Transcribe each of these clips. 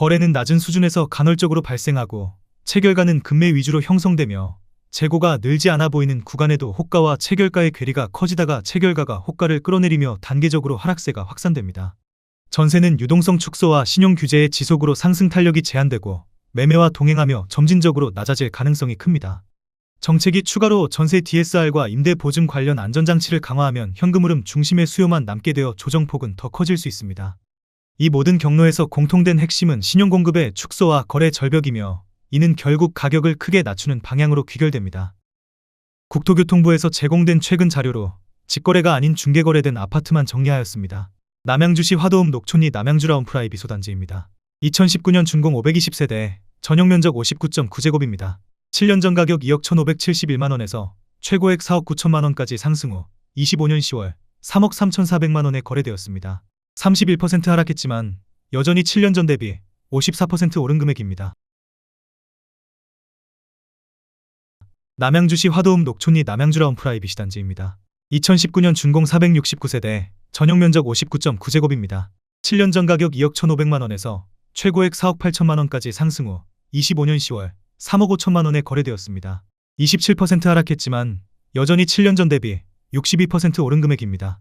거래는 낮은 수준에서 간헐적으로 발생하고 체결가는 금매 위주로 형성되며 재고가 늘지 않아 보이는 구간에도 호가와 체결가의 괴리가 커지다가 체결가가 호가를 끌어내리며 단계적으로 하락세가 확산됩니다. 전세는 유동성 축소와 신용 규제의 지속으로 상승 탄력이 제한되고 매매와 동행하며 점진적으로 낮아질 가능성이 큽니다. 정책이 추가로 전세 DSR과 임대 보증 관련 안전장치를 강화하면 현금 흐름 중심의 수요만 남게 되어 조정폭은 더 커질 수 있습니다. 이 모든 경로에서 공통된 핵심은 신용 공급의 축소와 거래 절벽이며 이는 결국 가격을 크게 낮추는 방향으로 귀결됩니다. 국토교통부에서 제공된 최근 자료로 직거래가 아닌 중개거래된 아파트만 정리하였습니다. 남양주시 화도읍 녹촌리 남양주라운 프라이 비소단지입니다. 2019년 준공 520세대, 전용 면적 59.9제곱입니다. 7년 전 가격 2억 1,571만원에서 최고액 4억 9천만원까지 상승 후 25년 10월 3억 3,400만원에 거래되었습니다. 31% 하락했지만 여전히 7년 전 대비 54% 오른 금액입니다. 남양주시 화도읍 녹촌리 남양주라운 프라이빗 단지입니다. 2019년 준공 469세대, 전용 면적 59.9제곱입니다. 7년 전 가격 2억 1,500만 원에서 최고액 4억 8천만 원까지 상승 후 25년 10월 3억 5천만 원에 거래되었습니다. 27% 하락했지만 여전히 7년 전 대비 62% 오른 금액입니다.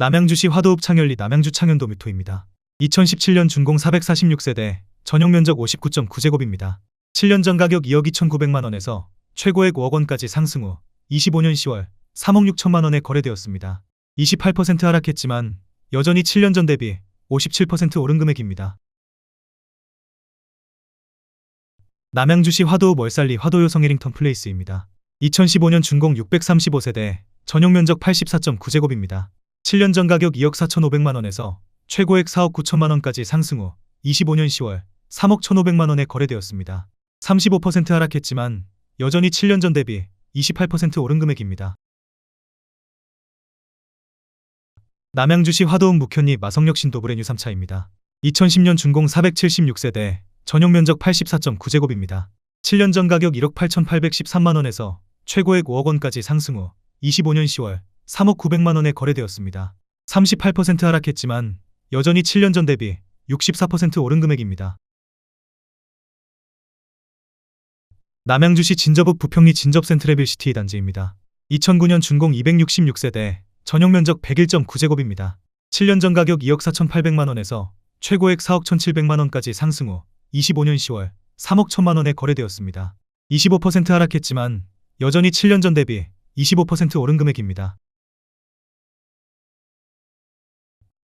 남양주시 화도읍 창현리 남양주 창현도 뮤토입니다. 2017년 준공 446세대, 전용 면적 59.9제곱입니다. 7년 전 가격 2억 2,900만 원에서 최고액 5억 원까지 상승 후 25년 10월 3억 6천만 원에 거래되었습니다. 28% 하락했지만 여전히 7년 전 대비 57% 오른 금액입니다. 남양주시 화도읍 월살리 화도요 성해링턴 플레이스입니다. 2015년 준공 635세대, 전용 면적 84.9제곱입니다. 7년 전 가격 2억 4,500만 원에서 최고액 4억 9천만 원까지 상승 후 25년 10월 3억 1,500만 원에 거래되었습니다. 35% 하락했지만 여전히 7년 전 대비 28% 오른 금액입니다. 남양주시 화도읍 묵현리 마성역 신도브레 뉴 3차입니다. 2010년 준공 476세대, 전용 면적 84.9제곱입니다. 7년 전 가격 1억 8,813만 원에서 최고액 5억 원까지 상승 후 25년 10월 3억 900만 원에 거래되었습니다. 38% 하락했지만 여전히 7년 전 대비 64% 오른 금액입니다. 남양주시 진접읍 부평리 진접 센트레빌시티 단지입니다. 2009년 준공 266세대, 전용 면적 101.9제곱입니다. 7년 전 가격 2억 4,800만 원에서 최고액 4억 1,700만 원까지 상승 후 25년 10월 3억 1천만 원에 거래되었습니다. 25% 하락했지만 여전히 7년 전 대비 25% 오른 금액입니다.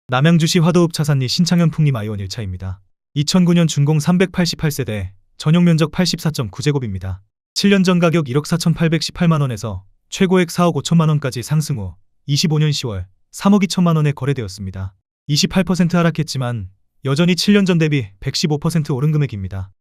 남양주시 화도읍 차산리 신창현 풍림 아이원 1차입니다. 2009년 준공 388세대, 전용 면적 84.9제곱입니다. 7년 전 가격 1억 4,818만 원에서 최고액 4억 5천만 원까지 상승 후 25년 10월 3억 2천만 원에 거래되었습니다. 28% 하락했지만 여전히 7년 전 대비 115% 오른 금액입니다.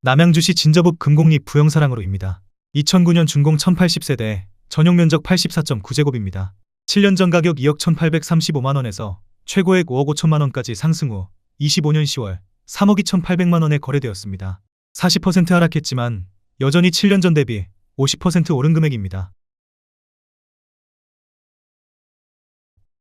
남양주시 진접읍 금곡리 부영사랑으로입니다. 2009년 준공 1080세대, 전용 면적 84.9제곱입니다. 7년 전 가격 2억 1,835만 원에서 최고액 5억 5천만 원까지 상승 후 25년 10월 3억 2,800만 원에 거래되었습니다. 40% 하락했지만 여전히 7년 전 대비 50% 오른 금액입니다.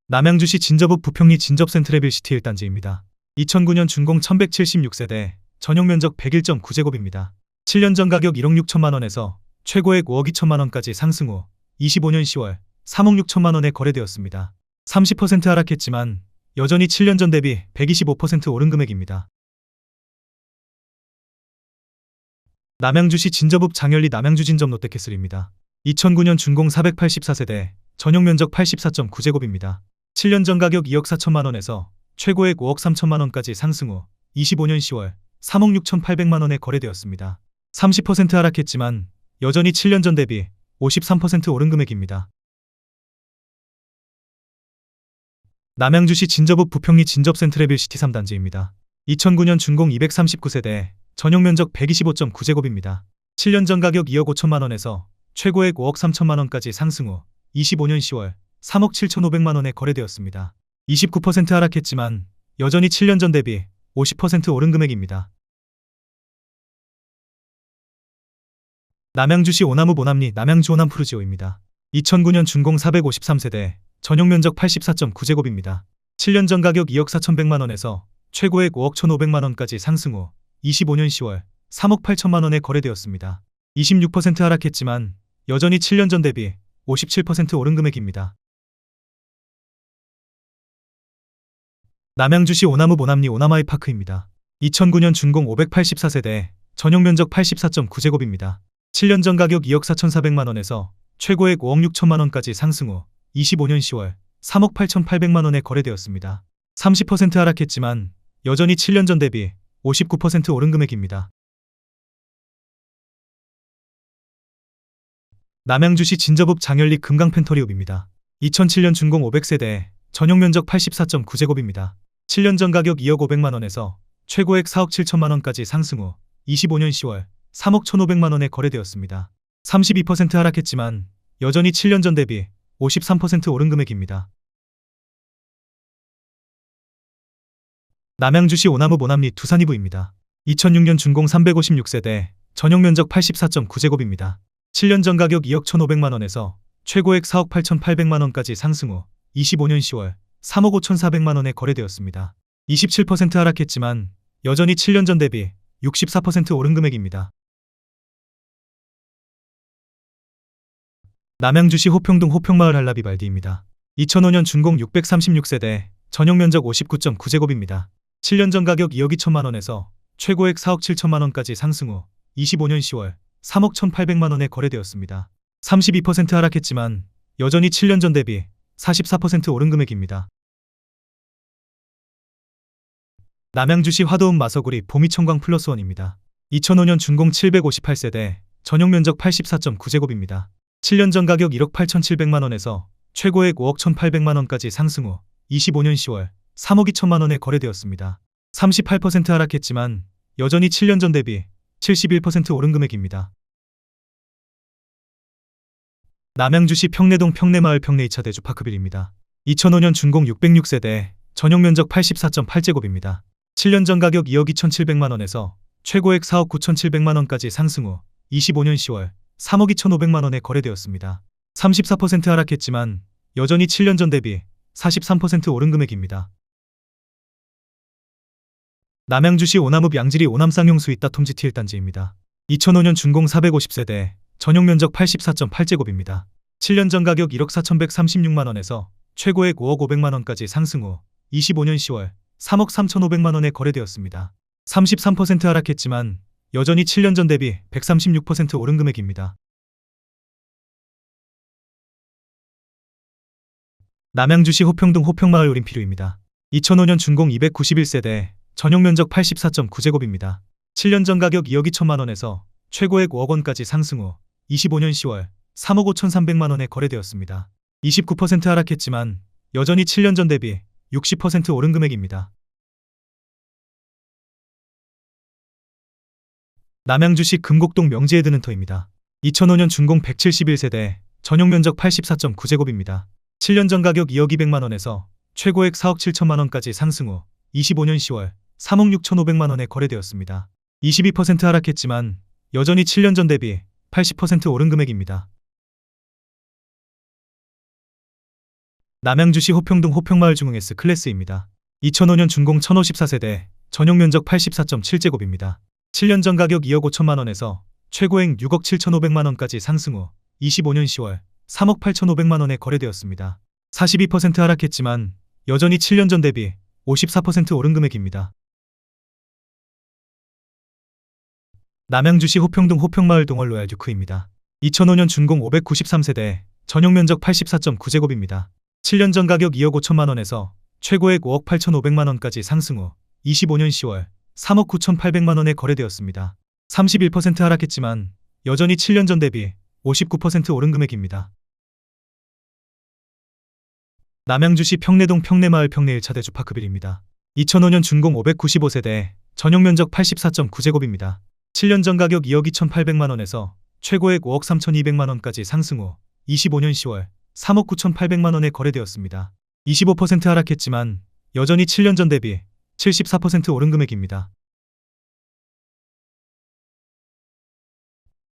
남양주시 진접읍 부평리 진접 센트레빌시티 1단지입니다. 2009년 준공 1176세대, 전용 면적 101.9제곱입니다. 7년 전 가격 1억 6천만 원에서 최고액 5억 2천만 원까지 상승 후 25년 10월 3억 6천만 원에 거래되었습니다. 30% 하락했지만 여전히 7년 전 대비 125% 오른 금액입니다. 남양주시 진접읍 장열리 남양주 진접 롯데캐슬입니다. 2009년 준공 484세대, 전용 면적 84.9제곱입니다. 7년 전 가격 2억 4천만 원에서 최고액 5억 3천만 원까지 상승 후 25년 10월 3억 6천 8백만 원에 거래되었습니다. 30% 하락했지만 여전히 7년 전 대비 53% 오른 금액입니다. 남양주시 진접읍 부평리 진접 센트레빌 시티 3단지입니다. 2009년 준공 239세대, 전용 면적 125.9제곱입니다. 7년 전 가격 2억 5천만 원에서 최고액 5억 3천만 원까지 상승 후 25년 10월 3억 7천5백만 원에 거래되었습니다. 29% 하락했지만 여전히 7년 전 대비 50% 오른 금액입니다. 남양주시 오나무 모남리 남양주 오남 푸르지오입니다. 2009년 준공 453세대, 전용 면적 84.9제곱입니다. 7년 전 가격 2억 4,100만 원에서 최고액 5억 1,500만 원까지 상승 후 25년 10월 3억 8천만 원에 거래되었습니다. 26% 하락했지만 여전히 7년 전 대비 57% 오른 금액입니다. 남양주시 오나무 모남리 오나마이 파크입니다. 2009년 준공 584세대, 전용 면적 84.9제곱입니다. 7년 전 가격 2억 4,400만 원에서 최고액 5억 6천만 원까지 상승 후 25년 10월 3억 8,800만 원에 거래되었습니다. 30% 하락했지만 여전히 7년 전 대비 59% 오른 금액입니다. 남양주시 진저읍 장현리 금강펜터리읍입니다. 2007년 준공 500세대, 전용 면적 84.9제곱입니다. 7년 전 가격 2억 500만 원에서 최고액 4억 7천만 원까지 상승 후 25년 10월 3억 1,500만 원에 거래되었습니다. 32% 하락했지만 여전히 7년 전 대비 53% 오른 금액입니다. 남양주시 오나무 모남리 두산이부입니다. 2006년 준공 356세대, 전용 면적 84.9제곱입니다. 7년 전 가격 2억 1,500만 원에서 최고액 4억 8,800만 원까지 상승 후 25년 10월 3억 5,400만 원에 거래되었습니다. 27% 하락했지만 여전히 7년 전 대비 64% 오른 금액입니다. 남양주시 호평동 호평마을 한라비발디입니다. 2005년 준공 636세대, 전용 면적 59.9제곱입니다. 7년 전 가격 2억 2천만 원에서 최고액 4억 7천만 원까지 상승 후 25년 10월 3억 1,800만 원에 거래되었습니다. 32% 하락했지만 여전히 7년 전 대비 44% 오른 금액입니다. 남양주시 화도읍 마서구리 보미청광 플러스 원입니다. 2005년 준공 758세대, 전용 면적 84.9제곱입니다. 7년 전 가격 1억 8,700만 원에서 최고액 5억 1,800만 원까지 상승 후 25년 10월 3억 2천만 원에 거래되었습니다. 38% 하락했지만 여전히 7년 전 대비 71% 오른 금액입니다. 남양주시 평내동 평내마을 평내 2차 대주 파크빌입니다. 2005년 준공 606세대, 전용 면적 84.8제곱입니다. 7년 전 가격 2억 2,700만 원에서 최고액 4억 9,700만 원까지 상승 후 25년 10월 3억 2,500만 원에 거래되었습니다. 34% 하락했지만 여전히 7년 전 대비 43% 오른 금액입니다. 남양주시 오남읍 양지리 오남쌍용 수이따 톰지티 1단지입니다. 2005년 준공 450세대, 전용 면적 84.8제곱입니다. 7년 전 가격 1억 4,136만 원에서 최고액 5억 500만 원까지 상승 후 25년 10월 3억 3,500만 원에 거래되었습니다. 33% 하락했지만 여전히 7년 전 대비 136% 오른 금액입니다. 남양주시 호평동 호평마을 우림피루입니다. 2005년 준공 291세대, 전용 면적 84.9제곱입니다. 7년 전 가격 2억 2천만 원에서 최고액 5억 원까지 상승 후 25년 10월 3억 5,300만 원에 거래되었습니다. 29% 하락했지만 여전히 7년 전 대비 60% 오른 금액입니다. 남양주시 금곡동 명지에 드는 터입니다. 2005년 준공 171세대, 전용 면적 84.9제곱입니다. 7년 전 가격 2억 200만 원에서 최고액 4억 7천만 원까지 상승 후 25년 10월 3억 6천5백만 원에 거래되었습니다. 22% 하락했지만 여전히 7년 전 대비 80% 오른 금액입니다. 남양주시 호평동 호평마을 중흥S 클래스입니다. 2005년 준공 1054세대, 전용 면적 84.7제곱입니다. 7년 전 가격 2억 5천만 원에서 최고액 6억 7천5백만 원까지 상승 후 25년 10월 3억 8천5백만 원에 거래되었습니다. 42% 하락했지만 여전히 7년 전 대비 54% 오른 금액입니다. 남양주시 호평동 호평마을 동월 로얄 듀크입니다. 2005년 준공 593세대, 전용 면적 84.9제곱입니다. 7년 전 가격 2억 5천만 원에서 최고액 5억 8천5백만 원까지 상승 후 25년 10월 3억 9천8백만 원에 거래되었습니다. 31% 하락했지만 여전히 7년 전 대비 59% 오른 금액입니다. 남양주시 평내동 평내마을 평내 1차 대주 파크빌입니다. 2005년 준공 595세대, 전용 면적 84.9제곱입니다. 7년 전 가격 2억 2,800만 원에서 최고액 5억 3,200만 원까지 상승 후 25년 10월 3억 9,800만 원에 거래되었습니다. 25% 하락했지만 여전히 7년 전 대비 74% 오른 금액입니다.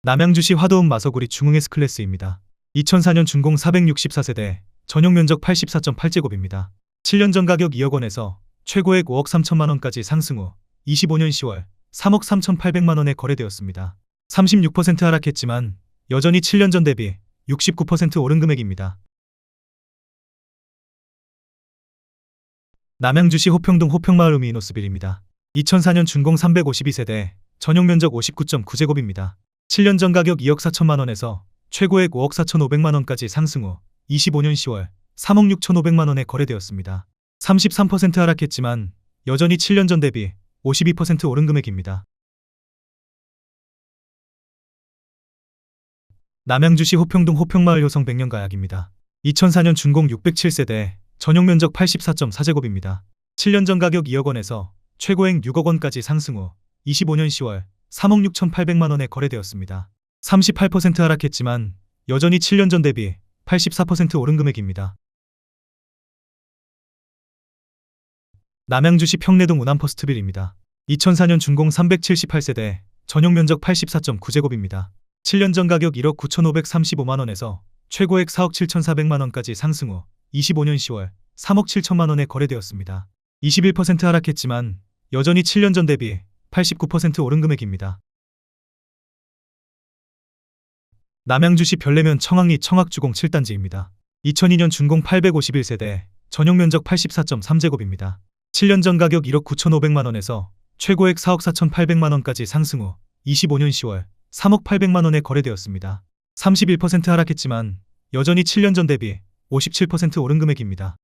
남양주시 화도읍 마서구리 중흥 S클래스입니다. 2004년 준공 464세대, 전용 면적 84.8제곱입니다. 7년 전 가격 2억 원에서 최고액 5억 3천만 원까지 상승 후 25년 10월 3억 3,800만 원에 거래되었습니다. 36% 하락했지만 여전히 7년 전 대비 69% 오른 금액입니다. 남양주시 호평동 호평마을 우미이노스빌입니다. 2004년 준공 352세대, 전용 면적 59.9제곱입니다. 7년 전 가격 2억 4천만 원에서 최고액 5억 4천5백만 원까지 상승 후 25년 10월 3억 6천5백만 원에 거래되었습니다. 33% 하락했지만 여전히 7년 전 대비 52% 오른 금액입니다. 남양주시 호평동 호평마을 효성 백년 가약입니다. 2004년 준공 607세대, 전용 면적 84.4제곱입니다. 7년 전 가격 2억 원에서 최고액 6억 원까지 상승 후 25년 10월 3억 6,800만 원에 거래되었습니다. 38% 하락했지만 여전히 7년 전 대비 84% 오른 금액입니다. 남양주시 평내동 우남퍼스트빌입니다. 2004년 준공 378세대, 전용 면적 84.9제곱입니다. 7년 전 가격 1억 9,535만 원에서 최고액 4억 7,400만 원까지 상승 후 25년 10월 3억 7천만 원에 거래되었습니다. 21% 하락했지만 여전히 7년 전 대비 89% 오른 금액입니다. 남양주시 별내면 청학리 청학주공 7단지입니다. 2002년 준공 851세대, 전용 면적 84.3제곱입니다. 7년 전 가격 1억 9,500만 원에서 최고액 4억 4,800만 원까지 상승 후 25년 10월 3억 800만 원에 거래되었습니다. 31% 하락했지만 여전히 7년 전 대비 57% 오른 금액입니다.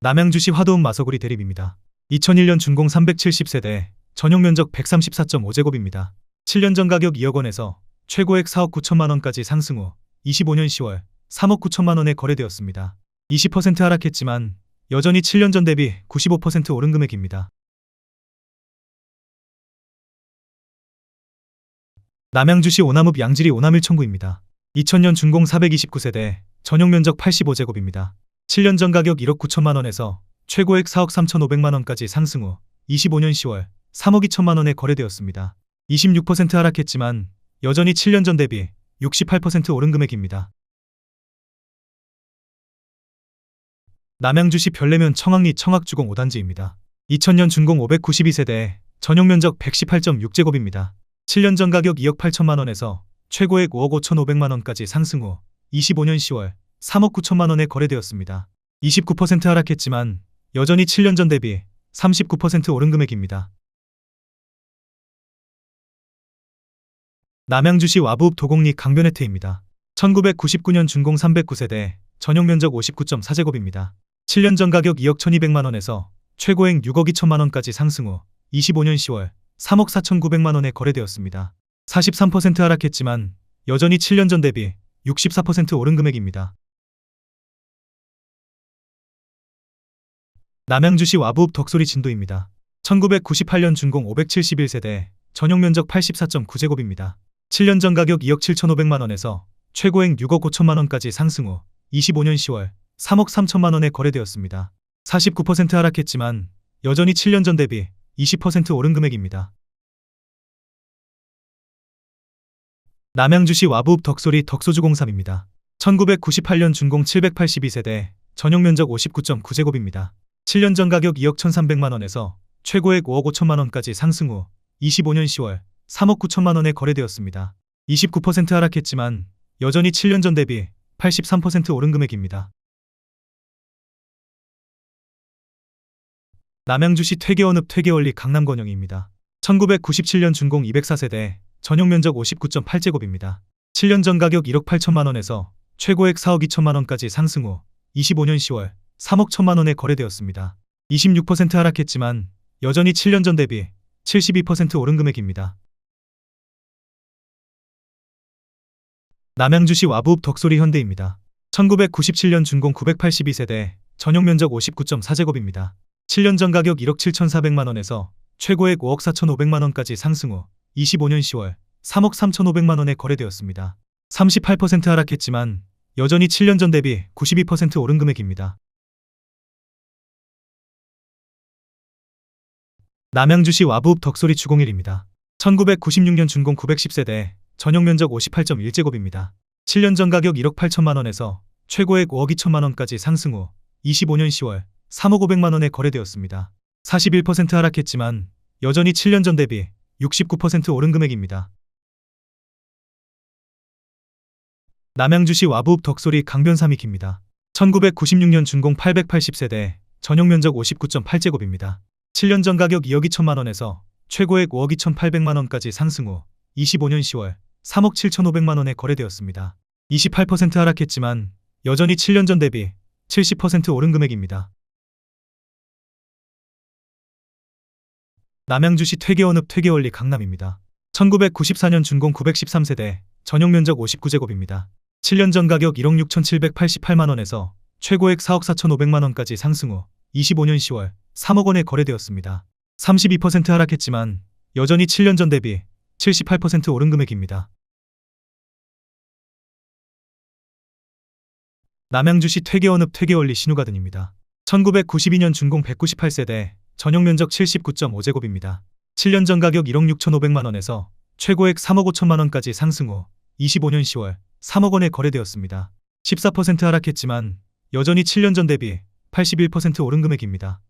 남양주시 화도읍 마서구리 대립입니다. 2001년 준공 370세대, 전용 면적 134.5제곱입니다. 7년 전 가격 2억 원에서 최고액 4억 9천만 원까지 상승 후 25년 10월 3억 9천만 원에 거래되었습니다. 20% 하락했지만 여전히 7년 전 대비 95% 오른 금액입니다. 남양주시 오남읍 양지리 오남일 청구입니다. 2000년 준공 429세대, 전용 면적 85제곱입니다. 7년 전 가격 1억 9천만 원에서 최고액 4억 3,500만 원까지 상승 후 25년 10월 3억 2천만 원에 거래되었습니다. 26% 하락했지만 여전히 7년 전 대비 68% 오른 금액입니다. 남양주시 별내면 청학리 청학주공 5단지입니다. 2000년 준공 592세대, 전용 면적 118.6제곱입니다. 7년 전 가격 2억 8천만 원에서 최고액 5억 5천5백만 원까지 상승 후 25년 10월 3억 9천만 원에 거래되었습니다. 29% 하락했지만 여전히 7년 전 대비 39% 오른 금액입니다. 남양주시 와부읍 도곡리 강변혜태입니다. 1999년 준공 309세대, 전용 면적 59.4제곱입니다. 7년 전 가격 2억 1200만 원에서 최고액 6억 2천만 원까지 상승 후 25년 10월 3억 4,900만 원에 거래되었습니다. 43% 하락했지만 여전히 7년 전 대비 64% 오른 금액입니다. 남양주시 와부읍 덕소리 진도입니다. 1998년 준공 571세대, 전용 면적 84.9제곱입니다. 7년 전 가격 2억 7,500만 원에서 최고액 6억 5천만 원까지 상승 후 25년 10월 3억 3천만 원에 거래되었습니다. 49% 하락했지만 여전히 7년 전 대비 20% 오른 금액입니다. 남양주시 와부읍 덕소리 덕소주공삼입니다. 1998년 준공 782세대, 전용 면적 59.9제곱입니다. 7년 전 가격 2억 1,300만 원에서 최고액 5억 5천만 원까지 상승 후 25년 10월 3억 9천만 원에 거래되었습니다. 29% 하락했지만 여전히 7년 전 대비 83% 오른 금액입니다. 남양주시 퇴계원읍 퇴계원리 강남건영입니다. 1997년 준공 204세대, 전용 면적 59.8제곱입니다. 7년 전 가격 1억 8천만 원에서 최고액 4억 2천만 원까지 상승 후 25년 10월 3억 1천만 원에 거래되었습니다. 26% 하락했지만 여전히 7년 전 대비 72% 오른 금액입니다. 남양주시 와부읍 덕소리 현대입니다. 1997년 준공 982세대, 전용 면적 59.4제곱입니다. 7년 전 가격 1억 7,400만 원에서 최고액 5억 4,500만 원까지 상승 후 25년 10월 3억 3,500만 원에 거래되었습니다. 38% 하락했지만 여전히 7년 전 대비 92% 오른 금액입니다. 남양주시 와부읍 덕소리 주공일입니다. 1996년 준공 910세대, 전용 면적 58.1제곱입니다. 7년 전 가격 1억 8천만 원에서 최고액 5억 2천만 원까지 상승 후 25년 10월 3억 5백만 원에 거래되었습니다. 41% 하락했지만 여전히 7년 전 대비 69% 오른 금액입니다. 남양주시 와부읍 덕소리 강변삼이 깁니다. 1996년 준공 880세대, 전용 면적 59.8제곱입니다. 7년 전 가격 2억 2천만 원에서 최고액 5억 2,800만 원까지 상승 후 25년 10월 3억 7,500만 원에 거래되었습니다. 28% 하락했지만 여전히 7년 전 대비 70% 오른 금액입니다. 남양주시 퇴계원읍 퇴계원리 강남입니다. 1994년 준공 913세대, 전용 면적 59제곱입니다. 7년 전 가격 1억 6,788만 원에서 최고액 4억 4,500만 원까지 상승 후 25년 10월 3억 원에 거래되었습니다. 32% 하락했지만 여전히 7년 전 대비 78% 오른 금액입니다. 남양주시 퇴계원읍 퇴계원리 신우가든입니다. 1992년 준공 198세대, 전용 면적 79.5제곱입니다. 7년 전 가격 1억 6,500만 원에서 최고액 3억 5천만 원까지 상승 후 25년 10월 3억 원에 거래되었습니다. 14% 하락했지만 여전히 7년 전 대비 81% 오른 금액입니다.